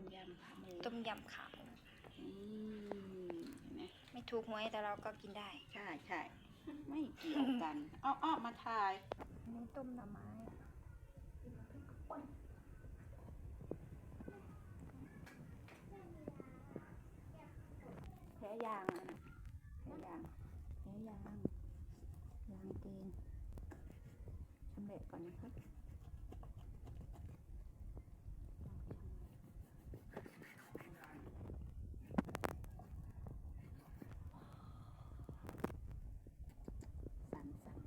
มยำขาหมูต้มยำขาหมูอืมเห็นไหมไม่ถูกหวยแต่เราก็กินได้ใช่ใช่ไม่เกี่ยวกันอ้ออ้อมาทายอันนี้ต้มหน่อไม้แพ้ยางอะนะแพ้ยางแพ้ยางยางเกงชำเร็จก่อนนะครับสั่นสั่น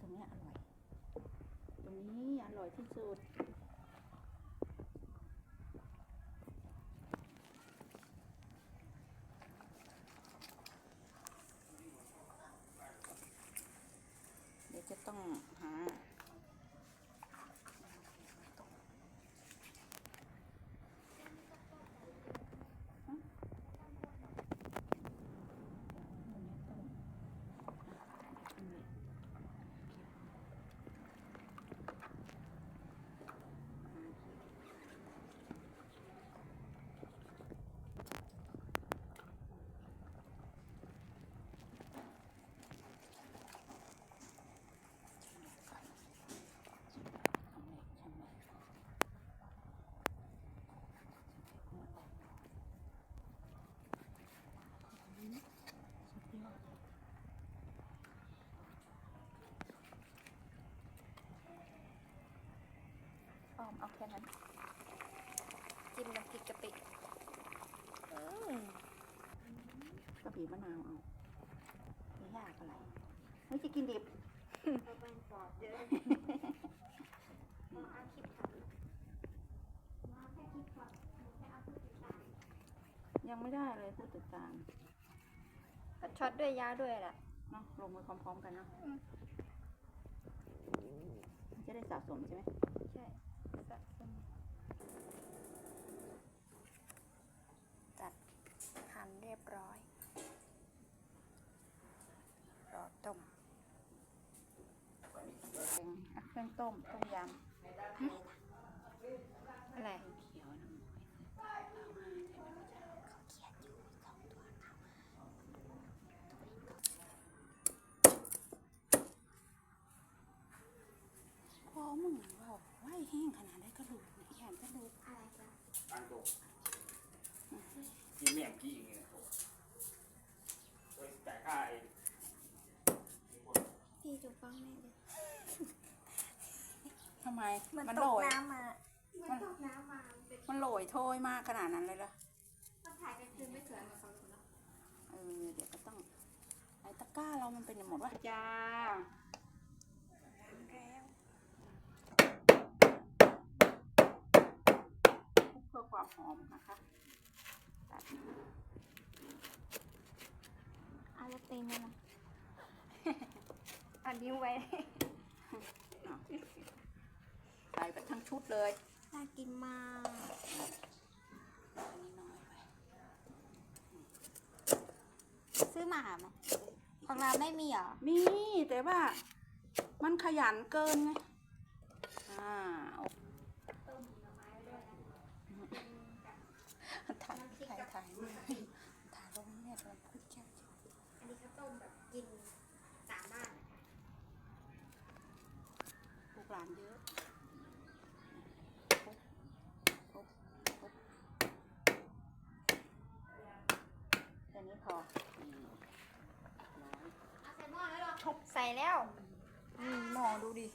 ตรงเนี้ยอร่อย ตรงนี้อร่อยที่ สุด เดี๋ยวจะต้องหา อ้อมเอา แค่นั้น จิ้มน้ำพริกกะปิอืมกะปิมะนาวเอาไม่ยากอะไร ไม่จะกินดิบยังไม่ได้เลยผู้ติดตามช็อตด้วยยาด้วยแหละเนาะลงมาพร้อมๆกันเนาะอืมมันจะได้สะสมใช่ไหมใช่ จัดหั่นเรียบร้อย รอต้มเป็นเครื่องต้มต้มยำอะไรำเขียวน้ำพอมึงว่าไหวแห้งขนาดได้กระดูกเนี่ยแขนกระดูก ăn đồ nhìn mềm kỹ như này tôi tại khai พี่จุฟังแม่เลยทำไม มันมันตโรกย น้ำมา มันมันโรยโทยมากขนาดนั้นเลยเหรอถ้าถ่ายกลางคืนไม่สวยเหมือนเขาเลยเนาะเออ เดี๋ยวก็ต้อง ไอ้ตะกร้าเรามันเป็นอย่างหมดวะจ้า แล้วเพื่อความหอมนะคะตัด เอาแล้วตีนเนี่ยนะเอานิ้วไว้เอาใส่ไปทั้งชุดเลยน่ากินมากอันนี้น้อยไปซื้อมาไหมของเราไม่มีเหรอ มีแต่ว่ามันขยันเกินไง อ่าโอถ่าย ถ่ายถ่ายถ่ายลงเนี่ยตอนพูดแค่อันนี้ข้าวต้มแบบกินสามบ้านลูกหลานเยอะปุ๊บปุ๊บปุ๊บแค่นี้พอนี่ร้อยใส่แล้ว อืมหม้อดูดิ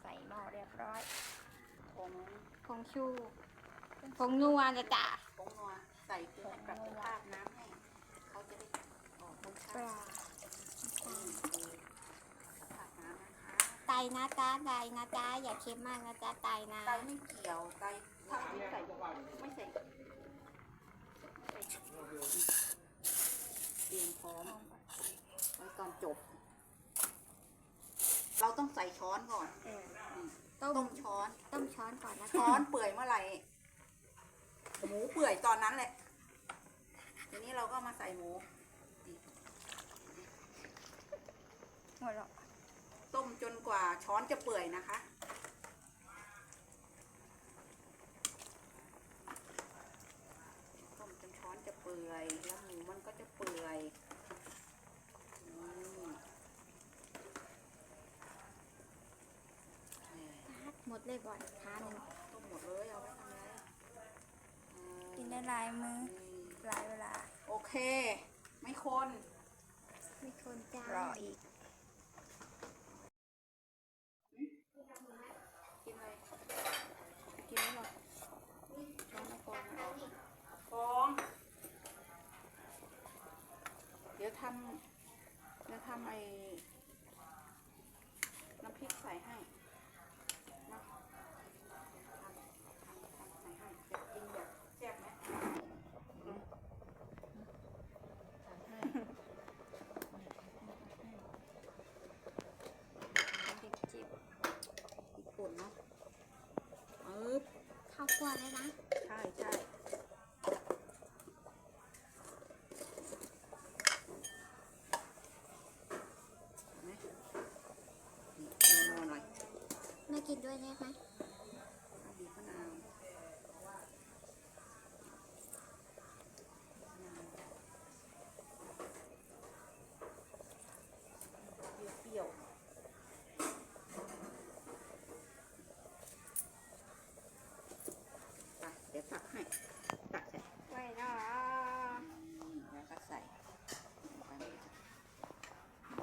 ใส่หม้อเรียบร้อยผงผงชู ผงนัวนะจ๊ะผงนัวใส่เพื่อให้ปรับสภาพน้ำให้เขาจะได้ออกรสปชาลาตินี่คือสภาพน้ำนะคะไตนะจ๊ะไตนะจ๊ะอย่าเค็มมากนะจ๊ะไตนะไตไม่เกี่ยวไตถ้าไม่ใส่ไม่ใส่เตรียมพร้อมไว้ตอนจบ เราต้องใส่ช้อนก่อนเออต้ต้มมช้อน ต้มช้อนก่อนนะช้คะอนเปื่อยเมื่อไหร่ หมูเปื่อยตอนนั้นแหละ ทีนี้เราก็มาใส่หมูหมดแล้วต้มจนกว่าช้อนจะเปื่อยนะคะ ต้มจนช้อนจะเปื่อย แล้วหมูมันก็จะเปื่อยอืมนี่หมดเลยบ่อยทานต้มหมดเลยเอาไว้ทำอะ ไรอ่ากินได้หลายมืออืมหลายเวลา โอเค ไม่คนไม่คนจ้ารออีกกินอะไรกินไม่หรอกช้อนไม่ฟองไม่ออกฟองเดี๋ยวทำเดี๋ยวทำไอ้น้ำพริกใส่ให้นะทำทำทำใส่ให้จะกินแบบแซ่บไหมอืมใส่ให้ จิบจิบ ญี่ปุ่นเนาะปึ๊บ ข้าวคั่วเลยนะ ใช่ใช่เห็นไหมนี่นัวๆหน่อยแม่กินด้วยได้ไหม เอาบีบมะนาวมะนาวเปรี้ยวๆไปเดี๋ยวตักให้ ตักใส่ ไว้เนาะ แล้วก็ใส่ลงไปเลยจ้ะนั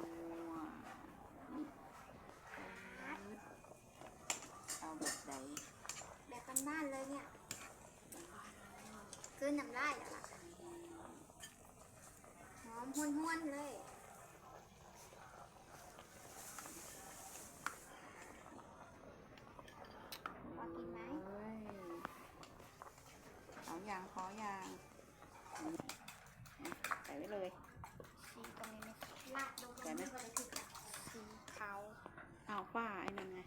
วนี่เอาแบบไหน แบบบ้านๆเลยเนี่ย คือน้ำลายแล้วล่ะหอมห้วนๆเลยพอกินไหมเอ้ยเอาอย่างพออย่างนี่ใส่ไว้เลย สีตรงนี้ไหมลาดลงใส่ไหมสีขาวเอาฝ้าไอ้นั่นไง